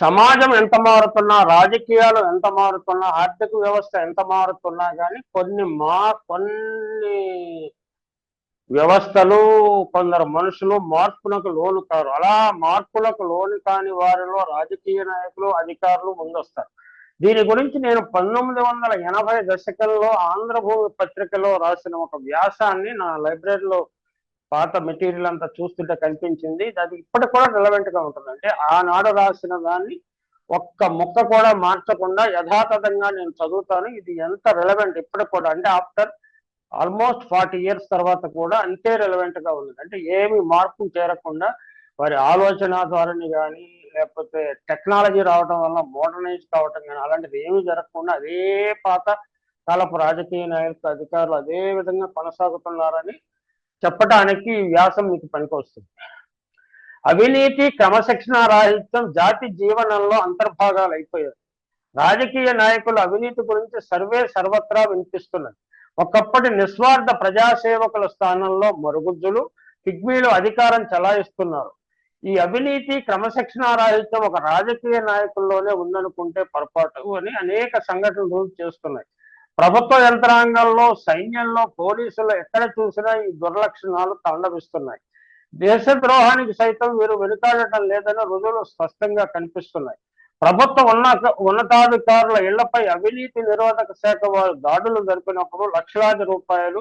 సమాజం ఎంత మారుతున్నా రాజకీయాలు ఎంత మారుతున్నా ఆర్థిక వ్యవస్థ ఎంత మారుతున్నా కానీ కొన్ని మా కొన్ని వ్యవస్థలు కొందరు మనుషులు మార్పులకు లోను కారు. అలా మార్పులకు లోను కాని వారిలో రాజకీయ నాయకులు అధికారులు ముందొస్తారు. దీని గురించి నేను పంతొమ్మిది వందల ఎనభై దశకంలో ఆంధ్రభూమి పత్రికలో రాసిన ఒక వ్యాసాన్ని నా లైబ్రరీలో పాత మెటీరియల్ అంతా చూస్తుంటే కనిపించింది. అది ఇప్పటికి కూడా రిలవెంట్గా ఉంటుంది. అంటే ఆనాడు రాసిన దాన్ని ఒక్క ముక్క కూడా మార్చకుండా యథాతథంగా నేను చదువుతాను. ఇది ఎంత రిలవెంట్ ఇప్పటికి కూడా. అంటే ఆఫ్టర్ ఆల్మోస్ట్ ఫార్టీ ఇయర్స్ తర్వాత కూడా అంతే రిలవెంట్గా ఉంది అంటే ఏమి మార్పు చేరకుండా వారి ఆలోచన ధోరణి కానీ లేకపోతే టెక్నాలజీ రావడం వల్ల మోడర్నైజ్ కావటం కానీ అలాంటిది ఏమీ జరగకుండా అదే పాత కాలపు రాజకీయ నాయకులు అధికారులు అదే విధంగా కొనసాగుతున్నారని చెప్పటానికి ఈ వ్యాసం మీకు పనికొస్తుంది. అవినీతి క్రమశిక్షణ రాహిత్యం జాతి జీవనంలో అంతర్భాగాలు అయిపోయాయి. రాజకీయ నాయకులు అవినీతి గురించి సర్వే సర్వత్రా వినిపిస్తున్నది. ఒకప్పటి నిస్వార్థ ప్రజాసేవకుల స్థానంలో మరుగుజ్జులు పిగ్మీలు అధికారం చలాయిస్తున్నారు. ఈ అవినీతి క్రమశిక్షణ రాహిత్యం ఒక రాజకీయ నాయకుల్లోనే ఉందనుకుంటే పొరపాటు అని అనేక సంఘటనలు చేస్తున్నాయి. ప్రభుత్వ యంత్రాంగంలో సైన్యంలో పోలీసులు ఎక్కడ చూసినా ఈ దుర్లక్షణాలు తండవిస్తున్నాయి దేశ ద్రోహానికి సైతం వీరు వెనుకాడటం లేదని రుజువులు స్పష్టంగా కనిపిస్తున్నాయి. ప్రభుత్వ ఉన్న ఉన్నతాధికారుల ఇళ్ళపై అవినీతి నిరోధక శాఖ వారు దాడులు జరిపినప్పుడు లక్షలాది రూపాయలు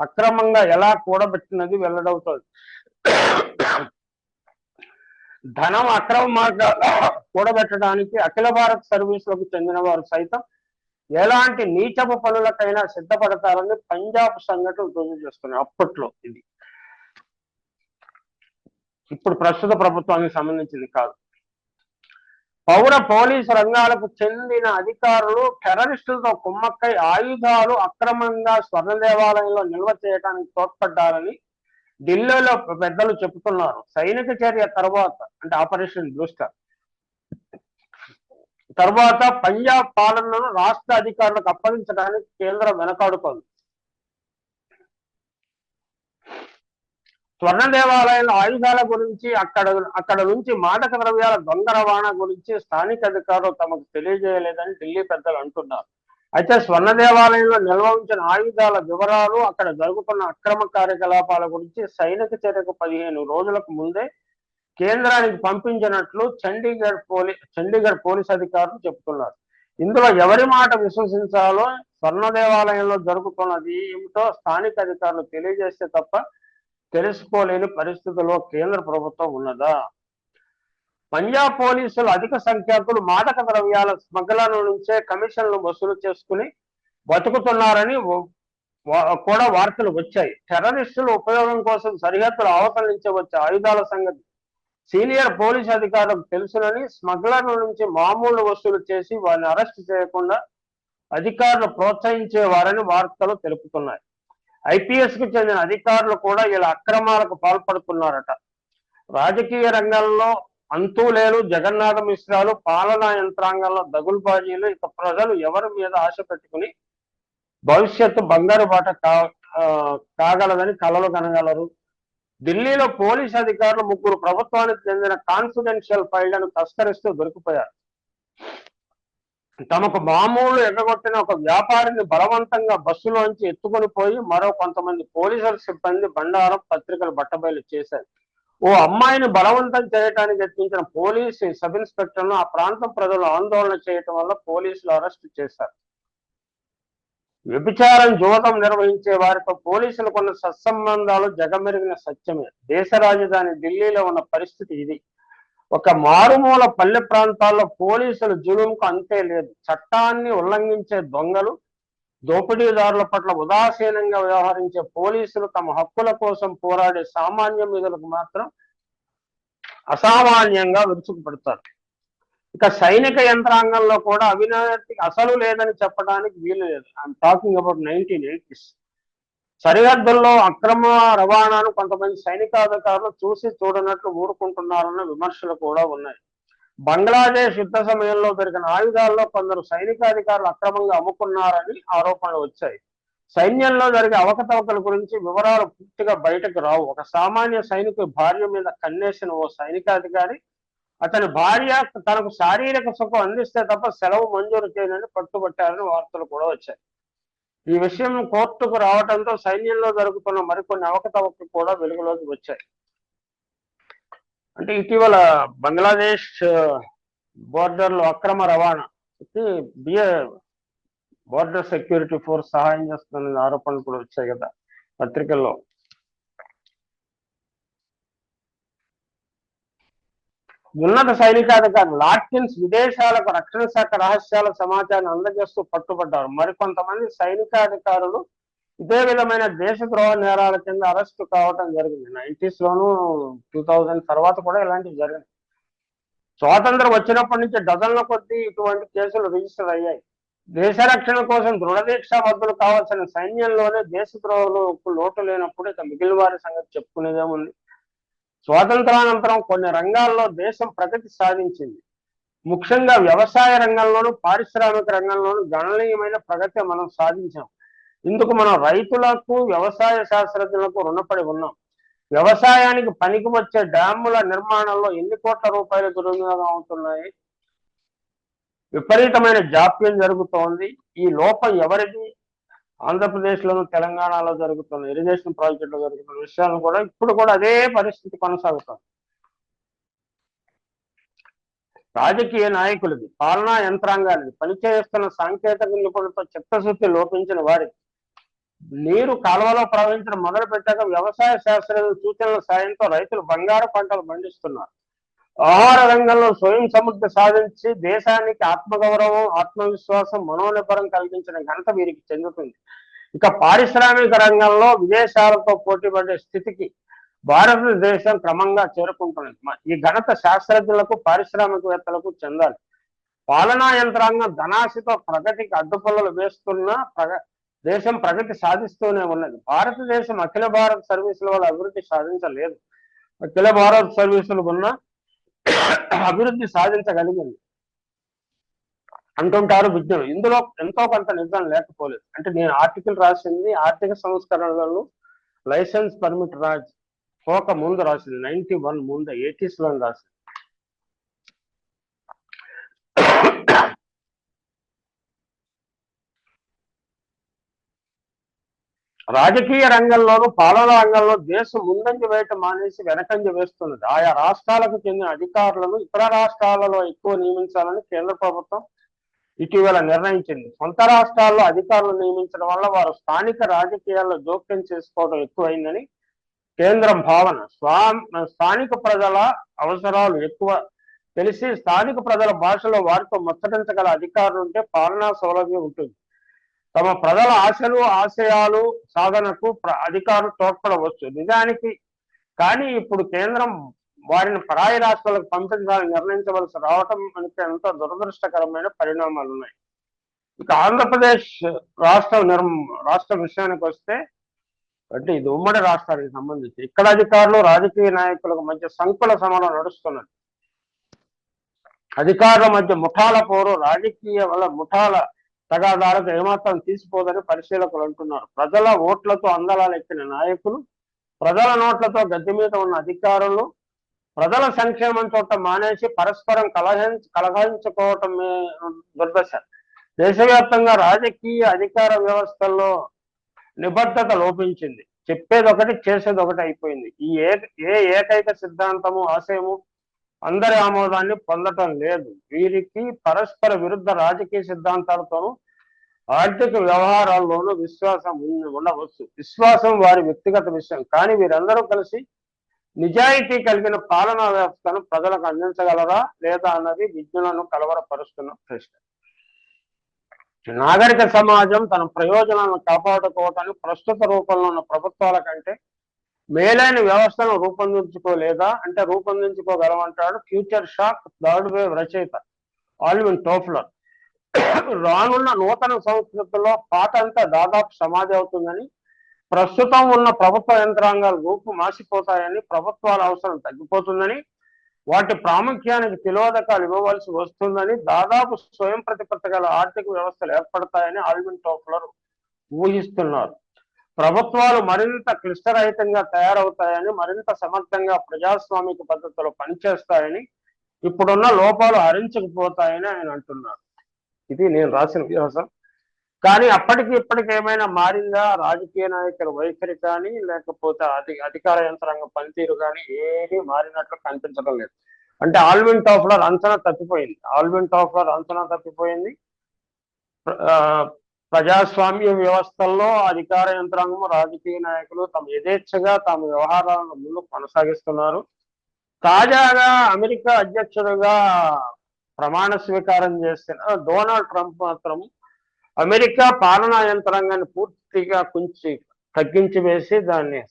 అక్రమంగా ఎలా కూడబెట్టినది వెల్లడవుతుంది. ధనం అక్రమ మార్గాల కూడబెట్టడానికి అఖిల భారత్ సర్వీసులకు చెందిన వారు సైతం ఎలాంటి నీచపు పనులకైనా సిద్ధపడతారని పంజాబ్ సంఘటన రుజువు చేస్తున్నాయి అప్పట్లో ఇది. ఇప్పుడు ప్రస్తుత ప్రభుత్వానికి సంబంధించింది కాదు. పౌర పోలీసు రంగాలకు చెందిన అధికారులు టెర్రరిస్టులతో కుమ్మక్కై ఆయుధాలు అక్రమంగా స్వర్ణ దేవాలయంలో నిల్వ చేయడానికి తోడ్పడ్డారని ఢిల్లీలో పెద్దలు చెబుతున్నారు. సైనిక చర్య తర్వాత అంటే ఆపరేషన్ బ్లూస్టర్ తర్వాత పంజాబ్ పాలనను రాష్ట్ర అధికారులకు అప్పగించడానికి కేంద్రం వెనకాడుతోంది. స్వర్ణ దేవాలయంలో ఆయుధాల గురించి అక్కడ అక్కడ నుంచి మాదక ద్రవ్యాల దొంగ రవాణా గురించి స్థానిక అధికారులు తమకు తెలియజేయలేదని ఢిల్లీ పెద్దలు అంటున్నారు. అయితే స్వర్ణ దేవాలయంలో నిల్వ ఉంచిన ఆయుధాల వివరాలు అక్కడ జరుగుతున్న అక్రమ కార్యకలాపాల గురించి సైనిక చర్యకు పదిహేను రోజులకు ముందే కేంద్రానికి పంపించినట్లు చండీగఢ్ పోలీ చండీగఢ్ పోలీస్ అధికారులు చెబుతున్నారు ఇందులో ఎవరి మాట విశ్వసించాలో స్వర్ణ దేవాలయంలో జరుగుతున్నది ఏమిటో స్థానిక అధికారులు తెలియజేస్తే తప్ప తెలుసుకోలేని పరిస్థితుల్లో కేంద్ర ప్రభుత్వం ఉన్నదా? పంజాబ్ పోలీసులు అధిక సంఖ్యాకులు మాదక ద్రవ్యాల స్మగ్లర్ల నుంచే కమిషన్లు వసూలు చేసుకుని బతుకుతున్నారని కూడా వార్తలు వచ్చాయి. టెర్రరిస్టుల ఉపయోగం కోసం సరిహద్దులు అవతల వచ్చే ఆయుధాల సంగతి సీనియర్ పోలీస్ అధికారులకు తెలుసునని స్మగ్లర్ల నుంచి మామూలు వసూలు చేసి వారిని అరెస్ట్ చేయకుండా అధికారులు ప్రోత్సహించేవారని వార్తలు తెలుపుతున్నాయి. ఐపీఎస్కు చెందిన అధికారులు కూడా ఇలా అక్రమాలకు పాల్పడుతున్నారట. రాజకీయ రంగంలో అంతూ లేరు జగన్నాథ మిశ్రాలు పాలనా యంత్రాంగంలో దగులుబాజీలు ఇక ప్రజలు ఎవరి మీద ఆశ పెట్టుకుని భవిష్యత్తు బంగారు బాట కాగలదని కలలు కనగలరు. ఢిల్లీలో పోలీస్ అధికారులు ముగ్గురు ప్రభుత్వానికి చెందిన కాన్ఫిడెన్షియల్ ఫైళ్ళను తస్కరిస్తూ దొరికిపోయారు. తమకు మామూలు ఎగ్గొట్టిన ఒక వ్యాపారిని బలవంతంగా బస్సులోంచి ఎత్తుకొని పోయి మరో కొంతమంది పోలీసుల సిబ్బంది బండారం పత్రికలు బట్టబయలు చేశారు. ఓ అమ్మాయిని బలవంతం చేయడానికి యత్నించిన పోలీసు సబ్ ఇన్స్పెక్టర్ను ఆ ప్రాంతం ప్రజలు ఆందోళన చేయటం వల్ల పోలీసులు అరెస్టు చేశారు. వ్యభిచారం జోదం నిర్వహించే వారితో పోలీసులకు ఉన్న సత్సంబంధాలు జగమెరిగిన సత్యమే. దేశ రాజధాని ఢిల్లీలో ఉన్న పరిస్థితి ఇది. ఒక మారుమూల పల్లె ప్రాంతాల్లో పోలీసులు జులుంకు అంతే లేదు. చట్టాన్ని ఉల్లంఘించే దొంగలు దోపిడీదారుల పట్ల ఉదాసీనంగా వ్యవహరించే పోలీసులు తమ హక్కుల కోసం పోరాడే సామాన్య మీదులకు మాత్రం అసామాన్యంగా విరుచుకుపడతారు. ఇక సైనిక యంత్రాంగంలో కూడా అవినీతి అసలు లేదని చెప్పడానికి వీలు లేదు. I'm talking about nineteen eighties సరిహద్దుల్లో అక్రమ రవాణాను కొంతమంది సైనికాధికారులు చూసి చూడనట్లు ఊరుకుంటున్నారన్న విమర్శలు కూడా ఉన్నాయి. బంగ్లాదేశ్ యుద్ధ సమయంలో దొరికిన ఆయుధాల్లో కొందరు సైనికాధికారులు అక్రమంగా అమ్ముకున్నారని ఆరోపణలు వచ్చాయి. సైన్యంలో జరిగే అవకతవకల గురించి వివరాలు పూర్తిగా బయటకు రావు. ఒక సామాన్య సైనికు భార్య మీద కన్నేసిన ఓ సైనికాధికారి అతని భార్య తనకు శారీరక సుఖం అందిస్తే తప్ప సెలవు మంజూరు చేయనని పట్టుబట్టారని వార్తలు కూడా వచ్చాయి. ఈ విషయం కోర్టుకు రావడంతో సైన్యంలో జరుగుతున్న మరికొన్ని అవకతవకలు కూడా వెలుగులోకి వచ్చాయి. అంటే ఇటీవల బంగ్లాదేశ్ బోర్డర్లో అక్రమ రవాణా బిఏ బోర్డర్ సెక్యూరిటీ ఫోర్స్ సహాయం చేస్తుందనే ఆరోపణలు కూడా వచ్చాయి కదా పత్రికల్లో. ఉన్నత సైనికాధికారి లాట్కిన్స్ విదేశాలకు రక్షణ శాఖ రహస్యాల సమాచారాన్ని అందజేస్తూ పట్టుబడ్డారు. మరికొంతమంది సైనికాధికారులు ఇదే విధమైన దేశద్రోహ నేరాల కింద అరెస్టు కావటం జరిగింది. నైన్టీస్ లోను టూ థౌజండ్ తర్వాత కూడా ఇలాంటివి జరిగింది స్వాతంత్రం వచ్చినప్పటి నుంచి డజన్ల కొద్దీ ఇటువంటి కేసులు రిజిస్టర్ అయ్యాయి. దేశ రక్షణ కోసం దృఢదీక్షాబద్ధులు కావాల్సిన సైన్యంలోనే దేశద్రోహులకు లోటు లేనప్పుడు ఇక మిగిలిన వారి సంగతి చెప్పుకునేదేముంది? స్వాతంత్రానంతరం కొన్ని రంగాల్లో దేశం ప్రగతి సాధించింది. ముఖ్యంగా వ్యవసాయ రంగంలోనూ పారిశ్రామిక రంగంలోనూ గణనీయమైన ప్రగతి మనం సాధించాం. ఇందుకు మనం రైతులకు వ్యవసాయ శాస్త్రజ్ఞులకు రుణపడి ఉన్నాం. వ్యవసాయానికి పనికి వచ్చే డ్యాముల నిర్మాణంలో ఎన్ని కోట్ల రూపాయలు దుర్వినియోగం అవుతున్నాయి? విపరీతమైన జాప్యం జరుగుతోంది. ఈ లోపం ఎవరిది? ఆంధ్రప్రదేశ్ లోను తెలంగాణలో జరుగుతున్న ఇరిగేషన్ ప్రాజెక్టులో జరుగుతున్న విషయాలను కూడా ఇప్పుడు కూడా అదే పరిస్థితి కొనసాగుతుంది. రాజకీయ నాయకులది పాలనా యంత్రాంగానికి పనిచేస్తున్న సాంకేతిక నిపుణులతో చిత్తశుద్ధి లోపించిన వారికి నీరు కాలువలో ప్రవహించడం మొదలు పెట్టాక వ్యవసాయ శాస్త్రజ్ఞుల సూచనల సాయంతో రైతులు బంగారు పంటలు పండిస్తున్నారు. ఆహార రంగంలో స్వయం సమృద్ధి సాధించి దేశానికి ఆత్మగౌరవం ఆత్మవిశ్వాసం మనోనిపరం కలిగించిన ఘనత వీరికి చెందుతుంది. ఇక పారిశ్రామిక రంగంలో విదేశాలతో పోటీపడే స్థితికి భారతదేశం క్రమంగా చేరుకుంటున్నది. ఈ ఘనత శాస్త్రజ్ఞులకు పారిశ్రామికవేత్తలకు చెందాలి. పాలనా యంత్రాంగం ధనాశితో ప్రగతికి అడ్డుపల్లలు వేస్తున్న ప్రగ దేశం ప్రగతి సాధిస్తూనే ఉన్నది. భారతదేశం అఖిల భారత సర్వీసుల వల్ల అభివృద్ధి సాధించలేదు. అఖిల భారత సర్వీసులు ఉన్న అభివృద్ధి సాధించగలిగింది. అంటుంటారు విజ్ఞులు. ఇందులో ఎంతో కొంత నిజం లేకపోలేదు. అంటే నేను ఆర్టికల్ రాసింది ఆర్థిక సంస్కరణలను లైసెన్స్ పర్మిట్ రాజ్ పోక ముందు రాసింది. నైన్టీ వన్ ముందు ఎయిటీస్లో రాసింది. రాజకీయ రంగంలోనూ పాలనా రంగంలో దేశం ముందంజ వేయటం మానేసి వెనకంజ వేస్తున్నది. ఆయా రాష్ట్రాలకు చెందిన అధికారులను ఇతర రాష్ట్రాలలో ఎక్కువ నియమించాలని కేంద్ర ప్రభుత్వం ఇటీవల నిర్ణయించింది. సొంత రాష్ట్రాల్లో అధికారులు నియమించడం వల్ల వారు స్థానిక రాజకీయాల్లో జోక్యం చేసుకోవడం ఎక్కువైందని కేంద్రం భావన. స్వా స్థానిక ప్రజల అవసరాలు ఎక్కువ తెలిసి స్థానిక ప్రజల భాషలో వారితో ముచ్చటించగల అధికారులు ఉంటే పాలనా సౌలభ్యం ఉంటుంది. తమ ప్రజల ఆశలు ఆశయాలు సాధనకు అధికారులు తోడ్పడవచ్చు. నిజానికి కానీ ఇప్పుడు కేంద్రం వారిని పరాయి రాష్ట్రాలకు పంపించాలని నిర్ణయించవలసి రావటం అంటే ఎంతో దురదృష్టకరమైన పరిణామాలు ఉన్నాయి ఇక ఆంధ్రప్రదేశ్ రాష్ట్ర నిర్మ రాష్ట్ర విషయానికి వస్తే అంటే ఇది ఉమ్మడి రాష్ట్రానికి సంబంధించి ఇక్కడ అధికారులు రాజకీయ నాయకులకు మధ్య సంకుల సమరం నడుస్తున్నది. అధికారుల మధ్య ముఠాల పోరు రాజకీయ వల్ల ముఠాల తగాదాలకు ఏమాత్రం తీసిపోదని పరిశీలకులు అంటున్నారు. ప్రజల ఓట్లతో అందలాలు ఎక్కిన నాయకులు ప్రజల నోట్లతో గద్దె మీద ఉన్న అధికారులు ప్రజల సంక్షేమం చోట మానేసి పరస్పరం కలహించ కలహించుకోవటమే దుర్దశ. దేశవ్యాప్తంగా రాజకీయ అధికార వ్యవస్థల్లో నిబద్ధత లోపించింది. చెప్పేది ఒకటి చేసేది ఒకటి అయిపోయింది. ఈ ఏ ఏ ఏకైక సిద్ధాంతము ఆశయము అందరి ఆమోదాన్ని పొందటం లేదు. వీరికి పరస్పర విరుద్ధ రాజకీయ సిద్ధాంతాలతోనూ ఆర్థిక వ్యవహారాల్లోనూ విశ్వాసం ఉండవచ్చు. విశ్వాసం వారి వ్యక్తిగత విషయం. కానీ వీరందరూ కలిసి నిజాయితీ కలిగిన పాలనా వ్యవస్థను ప్రజలకు అందించగలరా లేదా అన్నది విజ్ఞులను కలవరపరుస్తున్న ప్రశ్న. నాగరిక సమాజం తన ప్రయోజనాలను కాపాడుకోవటానికి ప్రస్తుత రూపంలో ఉన్న ప్రభుత్వాల కంటే మేలైన వ్యవస్థను రూపొందించుకోలేదా? అంటే రూపొందించుకోగలమంటాడు ఫ్యూచర్ షాక్ థర్డ్ వేవ్ రచయిత ఆల్విన్ టోఫ్లర్. రానున్న నూతన సంస్కృతిలో పాత అంతా దాదాపు సమాధి అవుతుందని ప్రస్తుతం ఉన్న ప్రభుత్వ యంత్రాంగాలు రూపు మాసిపోతాయని ప్రభుత్వాల అవసరం తగ్గిపోతుందని వాటి ప్రాముఖ్యానికి తిలోదకాలు ఇవ్వవలసి వస్తుందని దాదాపు స్వయం ప్రతిపత్తి గల ఆర్థిక వ్యవస్థలు ఏర్పడతాయని ఆల్విన్ టోఫ్లర్ ఊహిస్తున్నారు. ప్రభుత్వాలు మరింత క్లిష్టరహితంగా తయారవుతాయని మరింత సమర్థంగా ప్రజాస్వామిక పద్ధతిలో పనిచేస్తాయని ఇప్పుడున్న లోపాలు హరించకపోతాయని ఆయన అంటున్నారు. ఇది నేను రాసిన వ్యాసం కానీ అప్పటికి ఇప్పటికి ఏమైనా మారిందా? రాజకీయ నాయకుల వైఖరి కానీ లేకపోతే అధి అధికార యంత్రాంగ పనితీరు కానీ ఏది మారినట్లు కనిపించడం లేదు. అంటే ఆల్విన్ టాఫ్లర్ అంచనా తప్పిపోయింది. ఆల్విన్ టాఫ్లర్ అంచనా తప్పిపోయింది. ఆ, ప్రజాస్వామ్య వ్యవస్థల్లో అధికార యంత్రాంగం రాజకీయ నాయకులు తమ యథేచ్ఛగా తమ వ్యవహారాలను ముందు కొనసాగిస్తున్నారు. తాజాగా అమెరికా అధ్యక్షుడిగా ప్రమాణ స్వీకారం చేసిన డొనాల్డ్ ట్రంప్ మాత్రం అమెరికా పాలనా యంత్రాంగాన్ని పూర్తిగా కొంచెం తగ్గించి వేసి దాన్ని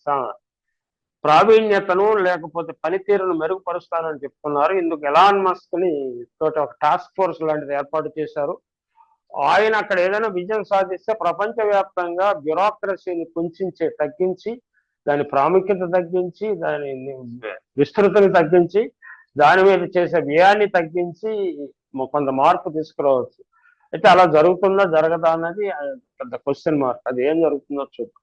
ప్రావీణ్యతను లేకపోతే పనితీరును మెరుగుపరుస్తానని చెప్తున్నారు. ఇందుకు ఎలాన్ మస్క్ని తోటి ఒక టాస్క్ ఫోర్స్ లాంటిది ఏర్పాటు చేశారు. ఆయన అక్కడ ఏదైనా విజయం సాధిస్తే ప్రపంచవ్యాప్తంగా బ్యూరోక్రసీని కుంచే తగ్గించి దాని ప్రాముఖ్యత తగ్గించి దాని విస్తృతిని తగ్గించి దాని మీద చేసే వ్యయాన్ని తగ్గించి కొంత మార్పు తీసుకురావచ్చు. అయితే అలా జరుగుతుందా జరగదా అన్నది పెద్ద క్వశ్చన్ మార్క్ అది ఏం జరుగుతుందో చూద్దాం.